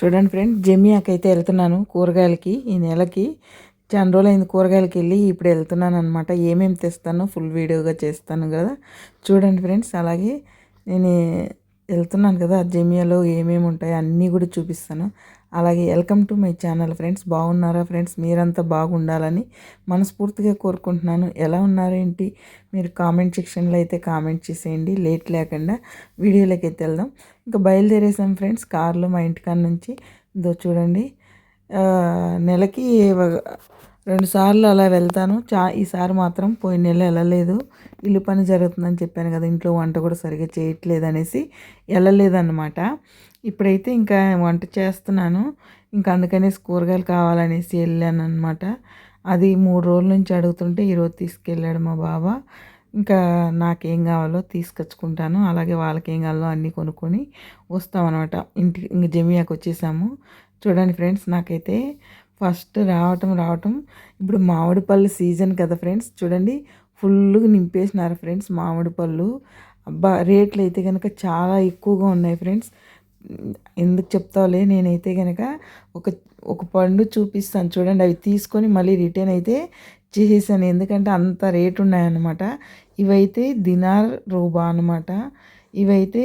చూడండి ఫ్రెండ్ జమియాకి అయితే వెళ్తున్నాను కూరగాయలకి ఈ నెలకి. చాలా రోజులు అయింది కూరగాయలకి వెళ్ళి ఇప్పుడు వెళ్తున్నాను అనమాట ఏమేమి తెస్తానో ఫుల్ వీడియోగా చేస్తాను కదా. చూడండి ఫ్రెండ్స్ అలాగే నేను వెళ్తున్నాను కదా జెమియాలో ఏమేమి ఉంటాయో అన్నీ కూడా చూపిస్తాను. అలాగే welcome to my channel friends బాగున్నారా ఫ్రెండ్స్? మీరంతా బాగుండాలని మనస్ఫూర్తిగా కోరుకుంటున్నాను. ఎలా ఉన్నారేంటి మీరు కామెంట్ సెక్షన్లో అయితే కామెంట్ చేసేయండి. లేట్ లేకుండా వీడియోలోకి అయితే వెళ్దాం. ఇంకా బయలుదేరేసాం ఫ్రెండ్స్ కార్లో మా ఇంటికాడ నుంచి. ఇదో చూడండి. నెలకి రెండు సార్లు అలా వెళ్తాను. చా ఈసారి మాత్రం పోయిన నెల వెళ్ళలేదు. ఇల్లు పని జరుగుతుందని చెప్పాను కదా ఇంట్లో వంట కూడా సరిగ్గా చేయట్లేదు అనేసి వెళ్ళలేదన్నమాట. ఇప్పుడైతే ఇంకా వంట చేస్తున్నాను. ఇంకా అందుకనేసి కూరగాయలు కావాలనేసి వెళ్ళాను అనమాట అది మూడు రోజుల నుంచి అడుగుతుంటే ఈరోజు తీసుకెళ్ళాడు మా బాబా ఇంకా నాకేం కావాలో తీసుకొచ్చుకుంటాను. అలాగే వాళ్ళకి ఏం కావాలో అన్నీ కొనుక్కొని వస్తామన్నమాట. ఇంటికి ఇంక జమియాకి వచ్చేసాము. చూడండి ఫ్రెండ్స్ నాకైతే ఫస్ట్ రావటం రావటం. ఇప్పుడు మామిడి పళ్ళు సీజన్ కదా ఫ్రెండ్స్. చూడండి ఫుల్గా నింపేసినారు ఫ్రెండ్స్ మామిడి పళ్ళు. అబ్బా రేట్లు అయితే కనుక చాలా ఎక్కువగా ఉన్నాయి ఫ్రెండ్స్. ఎందుకు చెప్తావులే? నేనైతే కనుక ఒక ఒక పండు చూపిస్తాను చూడండి. అవి తీసుకొని మళ్ళీ రిటర్న్ అయితే చేసేసాను. ఎందుకంటే అంత రేటు ఉన్నాయన్నమాట. ఇవైతే దినార్ రూబా అనమాట ఇవైతే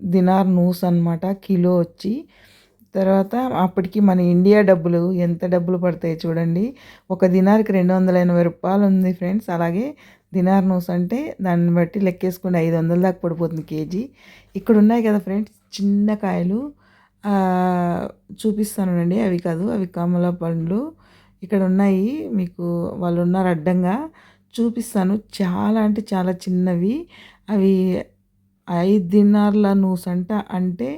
దినార్ నూస్ అనమాట కిలో వచ్చి తర్వాత అప్పటికి మన ఇండియా డబ్బులు ఎంత డబ్బులు పడతాయి చూడండి. ఒక దినార్కి రెండు వందల ఎనభై రూపాయలు ఉంది ఫ్రెండ్స్. అలాగే దినార్ నూస్ అంటే దాన్ని బట్టి లెక్కేసుకుని ఐదు వందల దాకా పడిపోతుంది కేజీ. ఇక్కడ ఉన్నాయి కదా ఫ్రెండ్స్ చిన్న కాయలు. చూపిస్తానండి అవి కాదు అవి కమల పండ్లు. ఇక్కడ ఉన్నాయి మీకు వాళ్ళు ఉన్నారు అడ్డంగా. చూపిస్తాను. చాలా అంటే చాలా చిన్నవి. అవి ఐదు దినార్ల నూస్ అంట అంటే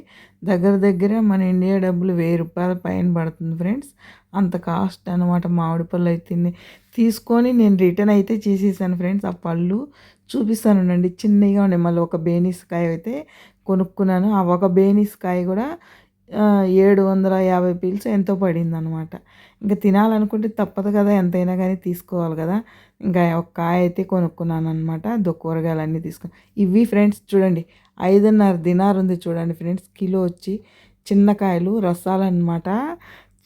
దగ్గర దగ్గర మన ఇండియా డబ్బులు వెయ్యి రూపాయల పైన పడుతుంది ఫ్రెండ్స్. అంత కాస్ట్ అనమాట మామిడి పళ్ళు అయితే తీసుకొని నేను రిటర్న్ అయితే చేసేసాను ఫ్రెండ్స్. ఆ పళ్ళు చూపిస్తాను చిన్నగా ఉండే మళ్ళీ ఒక బేనీస్ కాయ అయితే కొనుక్కున్నాను. ఆ ఒక బేనీస్ కాయ కూడా ఏడు వందల యాభై పీల్స్ ఎంతో పడింది అనమాట ఇంకా తినాలనుకుంటే తప్పదు కదా ఎంతైనా కానీ తీసుకోవాలి కదా. ఇంకా ఒక కాయ అయితే కొనుక్కున్నాను అనమాట దో కూరగాయలు తీసుకుని ఇవి ఫ్రెండ్స్ చూడండి ఐదున్నర దినార్ ఉంది చూడండి ఫ్రెండ్స్ కిలో వచ్చి చిన్న కాయలు రసాలన్నమాట.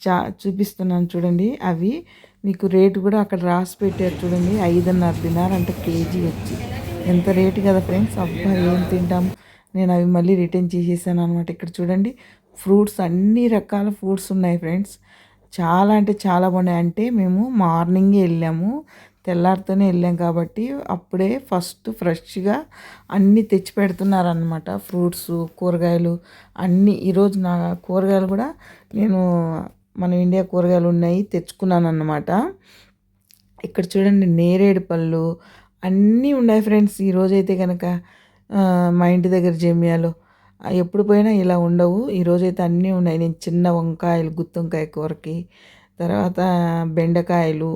చా చూపిస్తున్నాను చూడండి అవి. మీకు రేటు కూడా అక్కడ రాసి పెట్టారు చూడండి ఐదున్నర దినార్ అంటే కేజీ వచ్చి. ఎంత రేటు కదా ఫ్రెండ్స్ అబ్బా ఏం తింటాం. నేను అవి మళ్ళీ రిటర్న్ చేసేసాను అనమాట ఇక్కడ చూడండి. ఫ్రూట్స్ అన్ని రకాల ఫ్రూట్స్ ఉన్నాయి ఫ్రెండ్స్. చాలా అంటే చాలా బాగున్నాయి. అంటే మేము మార్నింగే వెళ్ళాము. తెల్లారితోనే వెళ్ళాం కాబట్టి అప్పుడే ఫస్ట్ ఫ్రెష్గా అన్నీ తెచ్చి పెడుతున్నారనమాట ఫ్రూట్స్ కూరగాయలు అన్నీ. ఈరోజు నా కూరగాయలు కూడా నేను మన ఇండియా కూరగాయలు ఉన్నాయి తెచ్చుకున్నాను అనమాట ఇక్కడ చూడండి నేరేడు పళ్ళు అన్నీ ఉన్నాయి ఫ్రెండ్స్. ఈరోజైతే కనుక మా ఇంటి దగ్గర జమ్యాలో ఎప్పుడు పోయినా ఇలా ఉండవు. ఈరోజైతే అన్నీ ఉన్నాయి. నేను చిన్న వంకాయలు గుత్తొంకాయ కూరకి తర్వాత బెండకాయలు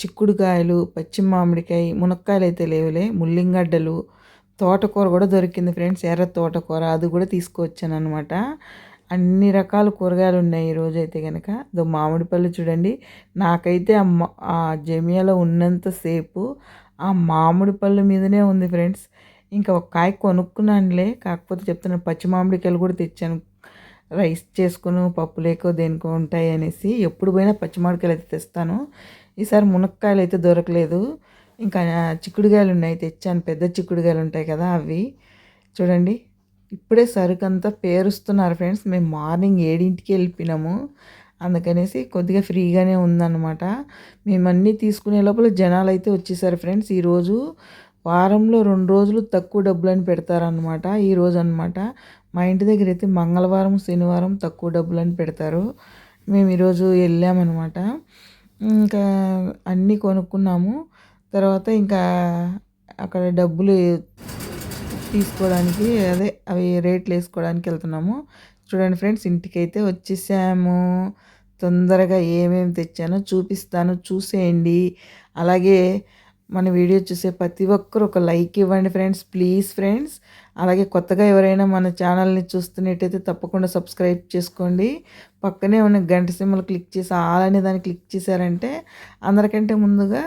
చిక్కుడుకాయలు పచ్చి మామిడికాయ మునక్కాయలు అయితే లేవులే ముల్లింగడ్డలు తోటకూర కూడా దొరికింది ఫ్రెండ్స్. ఎర్ర తోటకూర అది కూడా తీసుకొచ్చాను అనమాట అన్ని రకాల కూరగాయలు ఉన్నాయి ఈరోజు అయితే కనుక దో మామిడి పళ్ళు చూడండి. నాకైతే ఆ జమియాలో ఉన్నంతసేపు ఆ మామిడి పళ్ళు మీదనే ఉంది ఫ్రెండ్స్. ఇంకా ఒక కాయ కొనుక్కున్నానులే. కాకపోతే చెప్తున్నాను పచ్చి మామిడికాయలు కూడా తెచ్చాను. రైస్ చేసుకుని పప్పు లేకో దేనికో ఉంటాయి అనేసి ఎప్పుడు పోయినా పచ్చి మామిడికాయలు అయితే తెస్తాను. ఈసారి మునక్కాయలు అయితే దొరకలేదు. ఇంకా చిక్కుడుకాయలు ఉన్నాయి తెచ్చాను. పెద్ద చిక్కుడుకాయలు ఉంటాయి కదా అవి. చూడండి ఇప్పుడే సరుకు అంతా పేరుస్తున్నారు ఫ్రెండ్స్. మేము మార్నింగ్ ఏడింటికి వెళ్ళిపోయినాము. అందుకనేసి కొద్దిగా ఫ్రీగానే ఉందన్నమాట. మేము తీసుకునే లోపల జనాలు అయితే వచ్చేసారు ఫ్రెండ్స్. ఈరోజు వారంలో రెండు రోజులు తక్కువ డబ్బులని పెడతారనమాట ఈ ఈరోజు అనమాట మా ఇంటి దగ్గర అయితే మంగళవారం శనివారం తక్కువ డబ్బులు అని పెడతారు. మేము ఈరోజు వెళ్ళామన్నమాట. ఇంకా అన్నీ కొనుక్కున్నాము. తర్వాత ఇంకా అక్కడ డబ్బులు తీసుకోవడానికి అదే అవి రేట్లు వేసుకోవడానికి వెళ్తున్నాము. చూడండి ఫ్రెండ్స్ ఇంటికైతే వచ్చేసాము. తొందరగా ఏమేమి తెచ్చానో చూపిస్తాను చూసేయండి. అలాగే మన వీడియో చూసే ప్రతి ఒక్కరు ఒక లైక్ ఇవ్వండి ఫ్రెండ్స్ ప్లీజ్ ఫ్రెండ్స్. అలాగే కొత్తగా ఎవరైనా మన ఛానల్ని చూస్తున్నట్టయితే తప్పకుండా సబ్స్క్రైబ్ చేసుకోండి. పక్కనే ఉన్న గంట సిమ్మలు క్లిక్ చేసి ఆల్ అనే దాన్ని క్లిక్ చేశారంటే అందరికంటే ముందుగా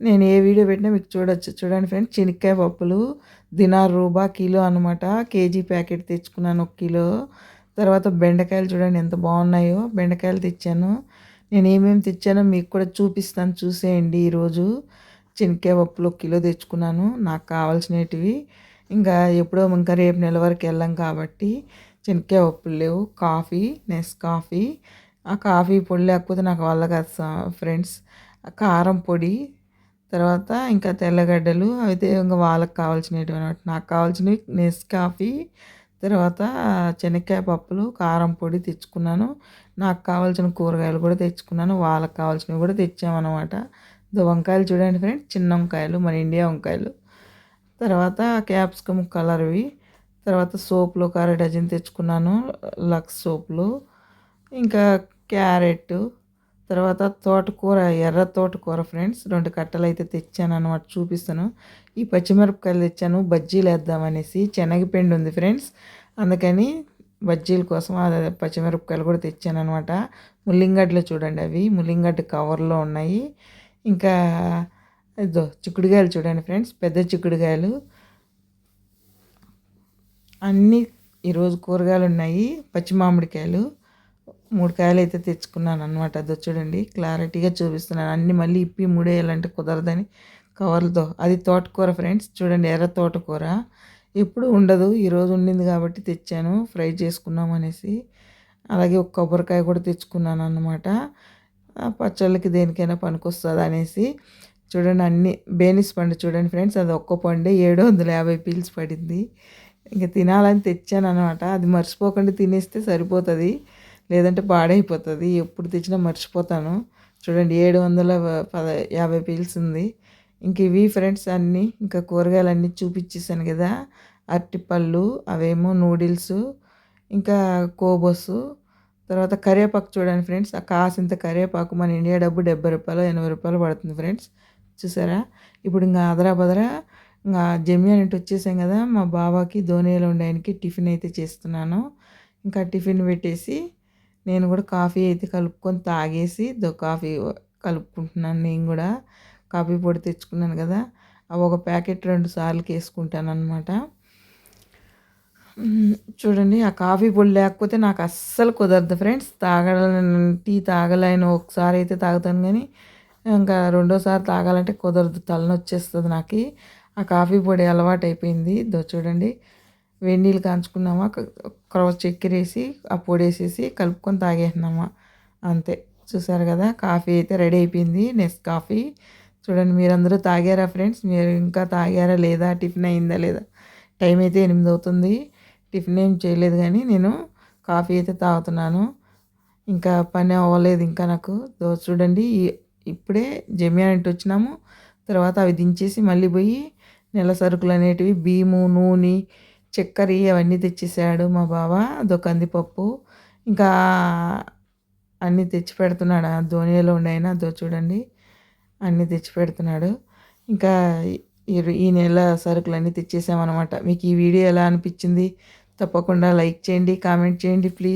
నేను ఏ వీడియో పెట్టినా మీకు చూడొచ్చు. చూడండి ఫ్రెండ్స్ చెనిక్కాయ పప్పులు దినార్ రూబా కిలో అనమాట కేజీ ప్యాకెట్ తెచ్చుకున్నాను ఒక కిలో. తర్వాత బెండకాయలు చూడండి ఎంత బాగున్నాయో. బెండకాయలు తెచ్చాను. నేను ఏమేమి తెచ్చానో మీకు కూడా చూపిస్తాను చూసేయండి ఈరోజు. శనక్కాయ పప్పులు కిలో తెచ్చుకున్నాను. నాకు కావాల్సినవి ఇంకా ఎప్పుడో ఇంకా రేపు నెల వరకు వెళ్ళాం కాబట్టి శనక్కాయ పప్పులు లేవు. Coffee Nescafe. ఆ కాఫీ పొడి లేకపోతే నాకు వల్ల కాదు ఫ్రెండ్స్. కారం పొడి. తర్వాత ఇంకా తెల్లగడ్డలు. అయితే ఇంకా వాళ్ళకి కావాల్సినవి అనమాట నాకు కావాల్సినవి నెస్ కాఫీ. తర్వాత శనక్కాయ పప్పులు కారం పొడి తెచ్చుకున్నాను. నాకు కావాల్సిన కూరగాయలు కూడా తెచ్చుకున్నాను. వాళ్ళకి కావాల్సినవి కూడా తెచ్చామన్నమాట. వంకాయలు చూడండి ఫ్రెండ్స్ చిన్న వంకాయలు మన ఇండియా వంకాయలు. తర్వాత క్యాప్సికమ్ కలర్వి తర్వాత సోపులు ఒక అర డజన్ తెచ్చుకున్నాను లక్స్ సోపులు ఇంకా క్యారెట్ తర్వాత తోటకూర ఎర్ర తోటకూర ఫ్రెండ్స్ రెండు కట్టలు అయితే తెచ్చాను అనమాట చూపిస్తాను. ఈ పచ్చిమిరపకాయలు తెచ్చాను బజ్జీలు వేద్దామనేసి శనగపిండి ఉంది ఫ్రెండ్స్ అందుకని బజ్జీల కోసం పచ్చిమిరపకాయలు కూడా తెచ్చాను అనమాట ముల్లింగడ్డలు చూడండి అవి ముల్లింగడ్డ కవర్లో ఉన్నాయి. ఇంకా ఇదో చిక్కుడుగాయలు చూడండి ఫ్రెండ్స్ పెద్ద చిక్కుడుకాయలు. అన్నీ ఈరోజు కూరగాయలు ఉన్నాయి పచ్చి మామిడికాయలు. మూడు కాయలు అయితే తెచ్చుకున్నాను అనమాట అదో చూడండి క్లారిటీగా చూపిస్తున్నాను. అన్ని మళ్ళీ ఇప్పి మూడేయాలంటే కుదరదని కవర్లతో. అది తోటకూర ఫ్రెండ్స్ చూడండి ఎర్ర తోటకూర. ఎప్పుడు ఉండదు ఈరోజు ఉండింది కాబట్టి తెచ్చాను ఫ్రై చేసుకున్నాం అనేసి. అలాగే ఒక కొబ్బరికాయ కూడా తెచ్చుకున్నాను అనమాట పచ్చళ్ళకి దేనికైనా పనికొస్తుంది అనేసి చూడండి అన్ని బేనిస్ పండు చూడండి ఫ్రెండ్స్ అది ఒక్క పండు ఏడు వందల యాభై పీల్స్ పడింది. ఇంకా తినాలని తెచ్చాను అనమాట అది మర్చిపోకుండా తినేస్తే సరిపోతుంది లేదంటే పాడైపోతుంది. ఎప్పుడు తెచ్చినా మర్చిపోతాను. చూడండి ఏడు వందల పద యాభై పీల్స్ ఉంది. ఇంక ఇవి ఫ్రెండ్స్ అన్నీ ఇంకా కూరగాయలు అన్నీ చూపించేసాను కదా. అరటిపళ్ళు అవేమో నూడిల్స్ ఇంకా కోబోసు తర్వాత కరివేపాకు చూడండి ఫ్రెండ్స్. ఆ కాసింత కరివేపాకు మన ఇండియా డబ్బు డెబ్బై రూపాయలు ఎనభై రూపాయలు పడుతుంది ఫ్రెండ్స్. చూసారా? ఇప్పుడు ఇంకా అదరా బదరా ఇంకా జమ్మి అంటే వచ్చేసాం కదా మా బాబాకి ధోనిలో ఉండడానికి టిఫిన్ అయితే చేస్తున్నాను. ఇంకా టిఫిన్ పెట్టేసి నేను కూడా కాఫీ అయితే కలుపుకొని తాగేసి దో కాఫీ కలుపుకుంటున్నాను నేను కూడా. కాఫీ పొడి తెచ్చుకున్నాను కదా అవి ఒక ప్యాకెట్ రెండు సార్లు వేసుకుంటాను అనమాట చూడండి ఆ కాఫీ పొడి లేకపోతే నాకు అస్సలు కుదరదు ఫ్రెండ్స్. తాగలేను టీ తాగలేను ఒకసారి అయితే తాగుతాను కానీ ఇంకా రెండోసారి తాగాలంటే కుదరదు తలనొచ్చేస్తుంది నాకు. ఆ కాఫీ పొడి అలవాటు అయిపోయింది దో చూడండి వేడి నీళ్ళు కాంచుకున్నామా క్రాస్ చక్కెర వేసి ఆ పొడి వేసేసి కలుపుకొని తాగేసినామా అంతే చూసారు కదా కాఫీ అయితే రెడీ అయిపోయింది నెక్స్ట్ కాఫీ. చూడండి మీరందరూ తాగారా ఫ్రెండ్స్? మీరు ఇంకా తాగారా లేదా? టిఫిన్ అయిందా లేదా? టైం అయితే ఎనిమిది అవుతుంది. టిఫిన్ ఏం చేయలేదు కానీ నేను కాఫీ అయితే తాగుతున్నాను. ఇంకా పని అవ్వలేదు ఇంకా నాకు. దోశ చూడండి ఇప్పుడే జమియానంటే వచ్చినాము. తర్వాత అవి దించేసి మళ్ళీ పోయి నెల సరుకులు అనేటివి బియ్యము నూనె చక్కెర అవన్నీ తెచ్చేసాడు మా బావ. అదో కందిపప్పు. ఇంకా అన్నీ తెచ్చి పెడుతున్నాడు. ఆ ధోనిలో ఉండైనా అదో చూడండి అన్నీ తెచ్చి పెడుతున్నాడు. ఇంకా ఈ నెల సరుకులన్నీ తెచ్చేసామన్నమాట. మీకు ఈ వీడియో ఎలా అనిపించింది? తప్పకుండా లైక్ చేయండి కామెంట్ చేయండి ప్లీజ్.